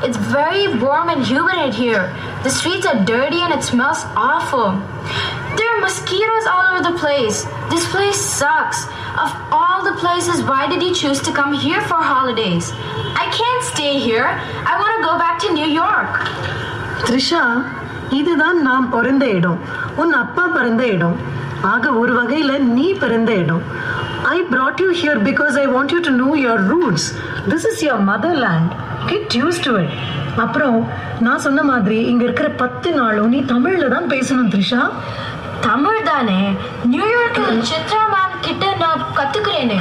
It's very warm and humid in here. The streets are dirty and it smells awful. There are mosquitoes all over the place. This place sucks. Of all the places, why did you choose to come here for holidays? I can't stay here. I want to go back to New York. Trisha இதுதான் நான் பிறந்த இடம் உன் அப்பா பிறந்த இடம் ஆக ஒரு வகையில் நீ பிறந்த இடம் I brought you here because I want you to know your roots this is your mother land get used to it அப்புறம் நான் சொன்ன மாதிரி இங்கே இருக்கிற பத்து நாளும் நீ தமிழில் தான் பேசணும் த்ரிஷா. தமிழ் தானே. நியூயார்க்ல சித்ரா மேம் கிட்ட நான் கத்துக்கிறேனே.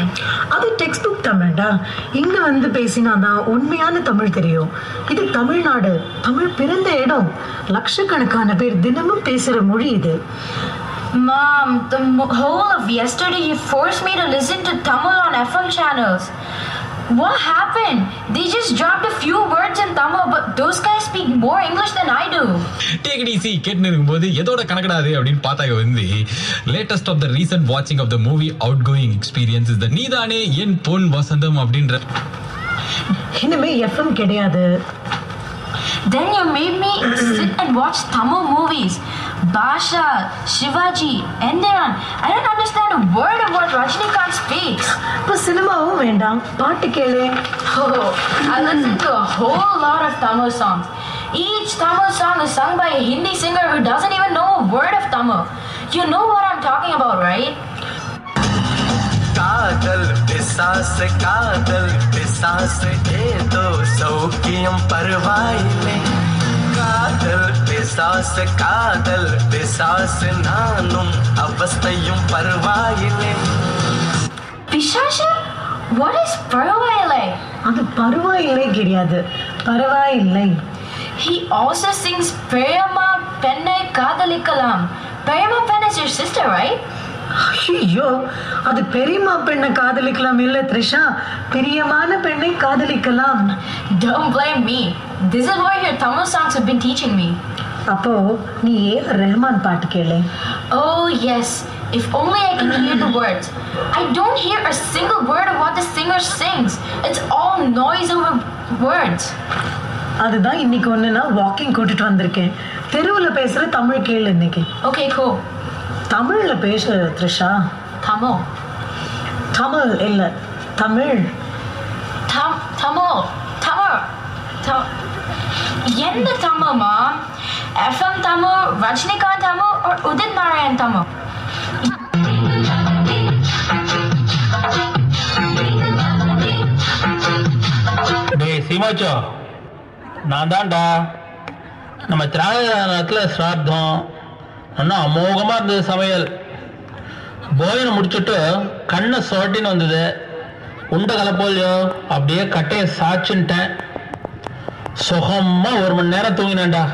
அது டெக்ஸ்ட் புக் தமிழ்டா இங்க வந்து பேசினாதான் உண்மையான தமிழ் தெரியும். இது தமிழ்நாடு. தமிழ் பிறந்த இடம். லட்சக்கணக்கான பேர் தினமும் பேசுற மொழி இது. Mom, the mo- whole of yesterday you forced me to listen to Tamil on FM channels. What happened? They just dropped a few words in Tamil, but those guys speak more English than I do. Take it easy கேட்டுன்னு இருக்கும்போது எதோட கணக்கடாது அப்படின்னு பார்த்தாங்க வந்து latest of the recent வாட்சிங் of the movie outgoing experience the நீதானே என் பொன் வசந்தம் அப்படின்ற இனிமே எஃப்எம் கிடையாது Then you made me sit and watch Tamil movies. Basha, Shivaji, Endiran. I don't understand a word of what Rajnikant speaks. இப்போ சினிமாவும் வேண்டாம் பாட்டு கேளு Oh, I listen to a whole lot of Tamil songs. Each Tamil song is sung by a Hindi singer who doesn't even know a word of Tamil. You know what I'm talking about, right? காதல் பிசாசு காதல் பிசாசு ஏதோ சௌக்கியம் பரவாயில்லை காதல் பிசாசு காதல் பிசாசு நானும் அவஸ்தையும் பரவாயில்லை Bishasha? What is Paravaile? அது பரவாயில்லை கிடையாது பரவாயில்லை He also sings Prema Penne Kadalikalam. Prema Penne is your sister, right? ஐயோ அது பெரியம்மா பெண்ணை காதலிக்கலாம் இல்ல த்ரிஷா பிரியமான பெண்ணை காதலிக்கலாம் Don't blame me. This is what your Tamil songs have been teaching me. அப்போ நீ ஏ ரெஹ்மான் பாட்டு கேளு Oh, yes. If only I can hear the words. I don't hear a single word of what the singer sings. It's all noise over words. அதுதான் இன்னைக்கு ஒன்று நான் walking கூட்டிட்டு வந்திருக்கேன் தெருவில் பேசுகிற தமிழ் கேளு இன்னைக்கு Okay, cool. தமிழில் பேசு த்ரிஷா Tamil. தமிழ் இல்லை தமிழ் எந்த Tamil mom? FM Tamil, Rajnikant Tamil, or Udit Narayan Tamil? டேய் சீமாச்சோ நான் தான்டா நம்ம திராவிடத்தில் ஸ்ராத்தம் அண்ணா அமோகமாக இருந்தது சமையல். போஜனம் முடிச்சுட்டு கண்ணை சொட்டின்னு வந்தது. உண்டை கலப்போலையோ அப்படியே கட்டையை சாச்சுன்ட்டேன் சுகமாக ஒரு மணி நேரம் தூங்கினேன்டா.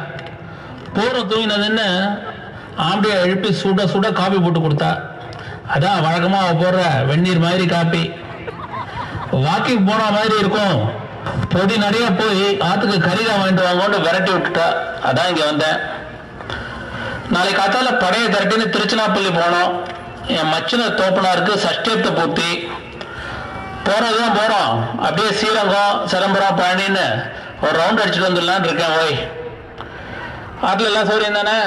பூரம் தூங்கினதுன்னு ஆம்படியை எழுப்பி சுட சுட காபி போட்டு கொடுத்தா. அதான் வழக்கமாக அவ போடுற வெந்நீர் மாதிரி காப்பி வாக்கிங் போன மாதிரி இருக்கும். பொடி நிறைய போய் ஆத்துக்கு கறிதான் வாங்கிட்டு வாங்கன்னு விரட்டி விட்டுட்டா. அதான் இங்க வந்தேன். நாளைக்கு காத்தால படைய திரட்டின்னு திருச்சினாப்பள்ளி போனோம் என் மச்சின தோப்பனாருக்கு சஷ்டத்தை பூர்த்தி போறதுதான் போறோம் அப்படியே ஸ்ரீரங்கம் சிதம்பரம் பழனின்னு ஒரு ரவுண்ட் அடிச்சுட்டு வந்துடலான்னு இருக்கேன் ஓய் ஆத்துல எல்லாம் சௌரியம் தானே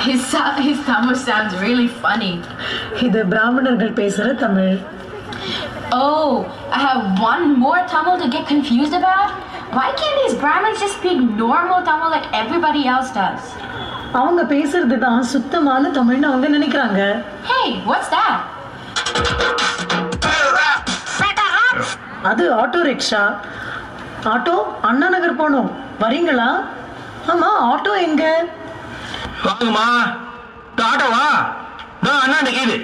His, his Tamil sounds really funny. இது பிராமணர்கள் பேசுகிற Tamil Oh, I have one more Tamil to get confused about? Why can't these Brahmins just speak normal Tamil like everybody else does? அவங்க பேசுறது தான் சுத்தமான தமிழ்னு அவங்க நினைக்கிறாங்க. Hey, what's that? அது auto rickshaw. Auto Anna Nagar போகணும். வரீங்களா? ஆமா ஆட்டோ எங்க? வாங்கம்மா. ஆட்டோவா? நான் அண்ணாண்ட கீது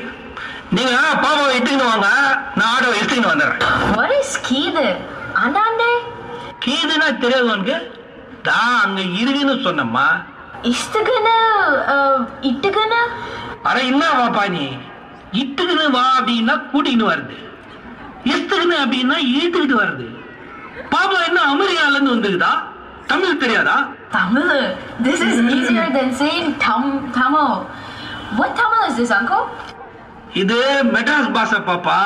நீங்க பாப்பாவை இட்டுக்கிட்டு வாங்க. நான் ஆட்டோவை எடுத்துக்கிட்டு வந்துடுறேன். What is Keedu? Anande? கீதுன்னா தெரியாது உனக்கு. நான் அங்க இருக்குன்னு சொன்னம்மா. Uh, Itagana? அட என்ன வாப்பா நீ இட்டுக்குன்னு வா அப்படின்னா கூட்டிக்கிட்டு வருது இஸ்துக்குன்னு அப்படின்னா இழுத்துக்கிட்டு வருது பாப்பா என்ன அமெரிக்கால இருந்து வந்துருக்குதா தமிழ் தெரியாதா Tamil? This is easier than saying tam Tamil. What Tamil is this, uncle? இது மெட்ராஸ் பாஷை பாப்பா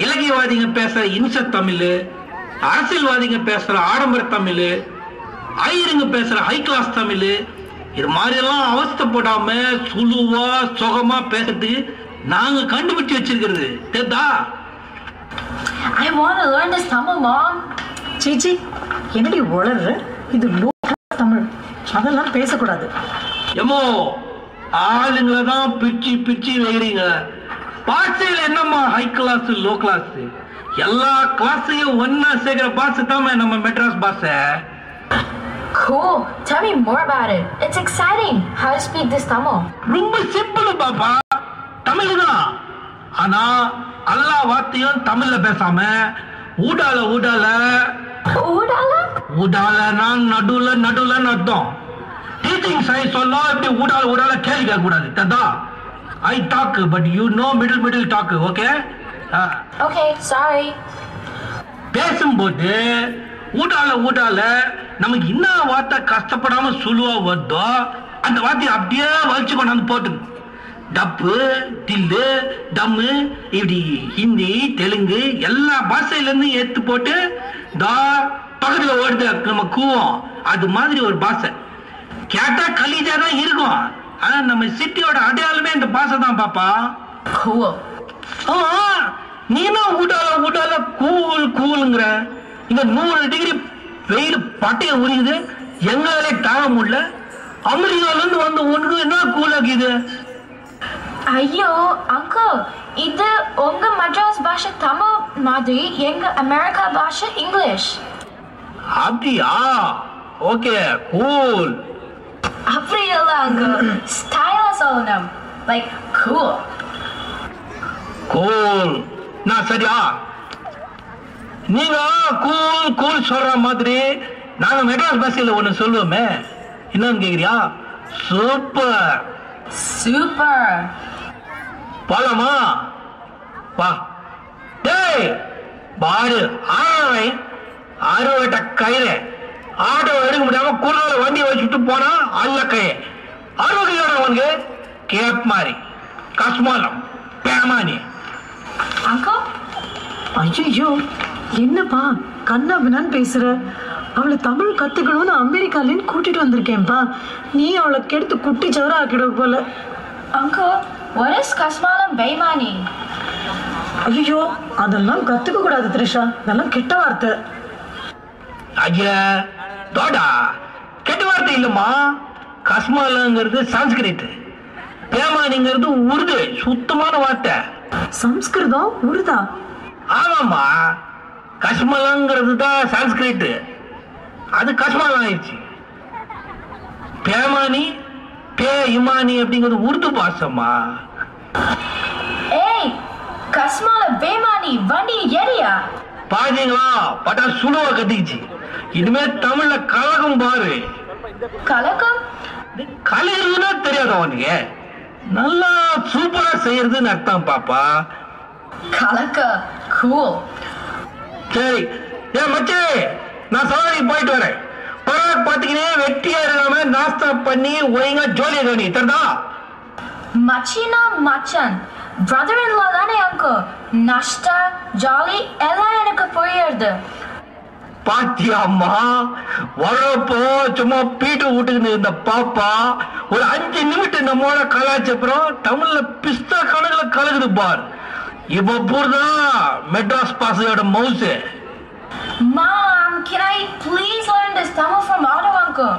இலக்கியவாதிங்க பேசுற இன்ச தமிழ் அரசியல்வாதிங்க பேசுற ஆடம்பர தமிழ் ஐயருங்க பேசுற ஹை கிளாஸ் தமிழ். இது மாதிரி எல்லாம் அவஸ்தைப்படாம சுழுவா சுகமா பேசுறதுக்கு நாங்க கண்டுபிடிச்சு வச்சிருக்கிறது. தெரிதா? I want to learn this Tamil, Mom. சீச்சி என்னடி உளர்ற? இது class தமிழ். அதெல்லாம் பேசக்கூடாது. எம்மோ ஆளுங்களை தான் பிரிச்சு பிரிச்சு வைக்கிறீங்க. பாஷையில என்னம்மா ஹை கிளாஸ் லோ கிளாஸ் எல்லா கிளாஸையும் ஒன்னா சேர்க்கிற பாஷை தான் நம்ம மெட்ராஸ் பாஷை? Cool. Tell me more about it. It's exciting. How to speak this Tamil? ரொம்ப சிம்பிள் பாப்பா தமிழ் தான் ஆனா எல்லா வார்த்தையும் தமிழ்ல பேசாம ஊடால ஊடால Udala? ஊடாலனா நடுவுல நடுவுலன்னு அர்த்தம் டீச்சிங் சைன்ஸ் சொன்னா இப்படி ஊடால ஊடால கேள்வி கேட்க கூடாது ததா I talk but you know middle middle talk okay Okay, sorry. பேசும்போது ஊடால ஊடால நமக்கு என்ன வார்த்தை கஷ்டப்படாம சுழுவா வருதோ அந்த வார்த்தையை அப்படியே வலிச்சு கொண்டாந்து போட்டுங்க டப்பு தில்லு டம்மு இப்படி ஹிந்தி தெலுங்கு எல்லா பாஷையில இருந்து எடுத்து போட்டு தா பக்கத்துல ஓடுது நம்ம கூவோம். அது மாதிரி ஒரு பாஷை. கேட்டா கலீஜா தான் இருக்கும். ஆனா நம்ம சிட்டியோட அடையாளமே இந்த பாஷை தான் பாப்பா. Cool. ஆ, நீனா ஊட்டால ஊட்டால கூல் கூலுங்கிற இங்க நூறு டிகிரி வெயில் பட்டைய உரியுது எங்களாலே தாழ முடியல. அமெரிக்கால இருந்து வந்து உனக்கு என்ன கூலாக்குது ஐயோ அங்கிள் இது உங்க மட்ராஸ் பாஷை தமிழ் மாதிரி எங்க அமெரிக்கா பாஷை இங்கிலீஷ். அப்படியா? ஓகே கூல் அப்படி இல்ல அங்கிள் ஸ்டைலா சொல்லணும். லைக் கூல் கூல் நான் சரியா? நீங்க கூல் கூல் சொல்ற மாதிரி நாங்க மெட்ராஸ் பஸ்ல ஒண்ணு சொல்லுவோமே. என்னன்னு கேக்குறியா? சூப்பர் சூப்பர் போலாமா? வா. டேய் பாரு ஆறவை அறுவட்ட கயிறு. ஆட்டோ எடுக்க முடியாம குறுநால வண்டி வச்சுட்டு போனா அல்ல கை அறுபது உனக்கு? கேப் மாதிரி. கஸ்மாலம் பேமானி. அங்கிள் ஐயோ என்னப்பா கண்ணா பின்னான்னு பேசுற? அவளை தமிழ் கத்துக்கணும்னு அமெரிக்காலேருந்து கூட்டிட்டு வந்திருக்கேன்ப்பா. நீ அவளை கெடுத்து குட்டி சவர ஆக்கிடுவ போல. what is கஸ்மாலம் பெய்மானி. ஐயோ அதெல்லாம் கத்துக்க கூடாது த்ரிஷா. அதெல்லாம் கெட்ட வார்த்தை. ஐயா தோடா. கெட்ட வார்த்தை இல்லம்மா. கஸ்மாலங்கிறது சான்ஸ்கிரிட். பேமானிங்கிறது உருது சுத்தமான வார்த்தை. சம்ஸ்கிருதம் உருதா? ஆமாம்மா. கஷ்மலங்கிறது தான் சான்ஸ்கிரிட் அது கஷ்மலம் ஆயிடுச்சு பேமானி பே இமானி அப்படிங்கிறது உருது பாஷம்மா. ஏய் கஸ்மால பெய்மானி வண்டி எரியா பாத்தீங்களா? பட்டா சுழுவ கத்திக்கிச்சு. இனிமே தமிழ்ல கலகம் பாரு. கலக்கம் கலைறதுன்னா தெரியாது அவனுக்கு நல்லா சூப்பரா செய்யறதுன்னு அர்த்தம் பாப்பா. கலக்க cool. சரி. ஏன் மச்சே நான் சவாரி போயிட்டு வரேன். பராக் பாத்தீங்கன்னா வெட்டியா இருக்காம நாஸ்தா பண்ணி ஒழுங்கா ஜோலியா கவனி தரதா மச்சினா மச்சான். பிரதர் இன் லா தானே அங்கிள் நஷ்டா ஜாலி எல்லாம் எனக்கு புரியுது பாத்தியாம்மா வரப்போ சும்மா பீட்டு விட்டுக்கிட்டு இருந்த பாப்பா ஒரு அஞ்சு நிமிஷம் நம்மோட கலாச்சப்புறம் தமிழ்ல பிஸ்தா கணக்குல கலகுது பார். இப்ப பூர்தான் மெட்ராஸ் பாசையோட மவுசு Mom, can I please learn this Tamil from Otto uncle?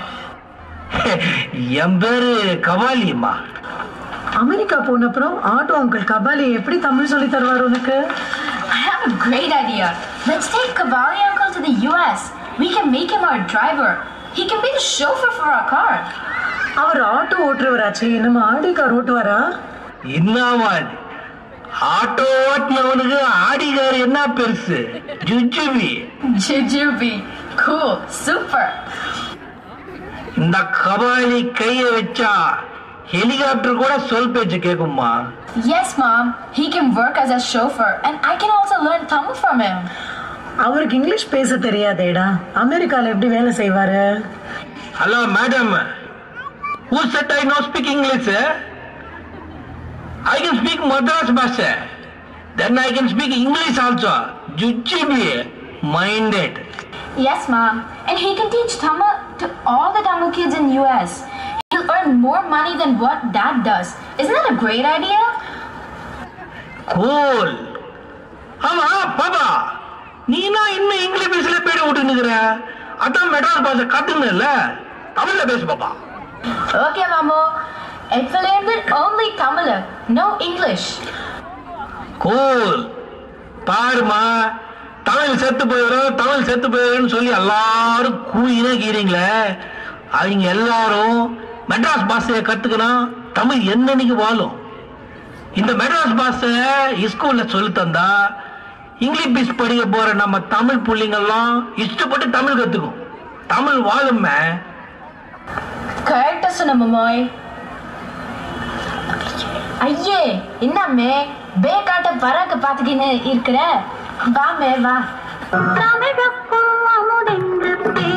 என் பேரு கவாலிம்மா அமெரிக்கா போன அப்புறம் ஆட்டோ அங்கிள் கபாலி எப்படி தமிழ் சொல்லி தருவார் உனக்கு I have a great idea. Let's take Cavalli uncle to the US. We can make him our driver. He can be the chauffeur for our car. அவர் auto ஓட்டுறவராச்சு நம்ம ஆடி கார் ஓட்டுவாரா என்னவா இது auto ஓட்டுனவனுக்கு ஆடிகார் என்ன பெருசு ஜுஜுபி Jujubi. Cool. Super. இந்த கபாலி கைய வச்சா ஹெலிகாப்டர் கூட சொல் பேச்சு கேக்கும்மா Yes, Mom. He can work as a chauffeur, and I can also learn Tamil from him. அவருக்கு இங்கிலீஷ் பேச தெரியாதேடா அமெரிக்கால எப்படி வேலை செய்வாரு hello madam who said I no speak English I can speak Madras Bhasha. Then I can speak English also. Jujubie, minded. Yes, mom. And he can teach Tamil to all the Tamil kids in US. He'll earn more money than what dad does. Isn't that a great idea? Cool. ஆமா பாபா நீனா இன்னும் English பேசல பேட விட்டுனுக்குற அதான் மெட்ராஸ் பாஷை கத்துங்கல்ல தமிழ்ல பேசு பாப்பா Okay, மாமோ End with only Tamil, no English. பாருமா தமிழ் செத்து போயிடும். தமிழ் செத்து போயிடும்னு சொல்லி எல்லாரும் கூயினா கீறீங்களே. அவங்க எல்லாரும் மெட்ராஸ் பாஷையை கத்துக்கணும் தமிழ் என்னன்னைக்கு வாழும்? இந்த மெட்ராஸ் பாஷை ஸ்கூல்ல சொல்லி தந்தா இங்கிலீஷ் பீஸ் படிக்க போற நம்ம தமிழ் புள்ளைங்கெல்லாம் இஷ்டப்பட்டு தமிழ் கத்துக்கும். தமிழ் வாழுமே கரெக்டா சொன்ன ஐயே என்னம்மே பேக்காட்ட பறக்க பார்த்துக்கின்னு இருக்கிற? வாமே வா. தமிழ்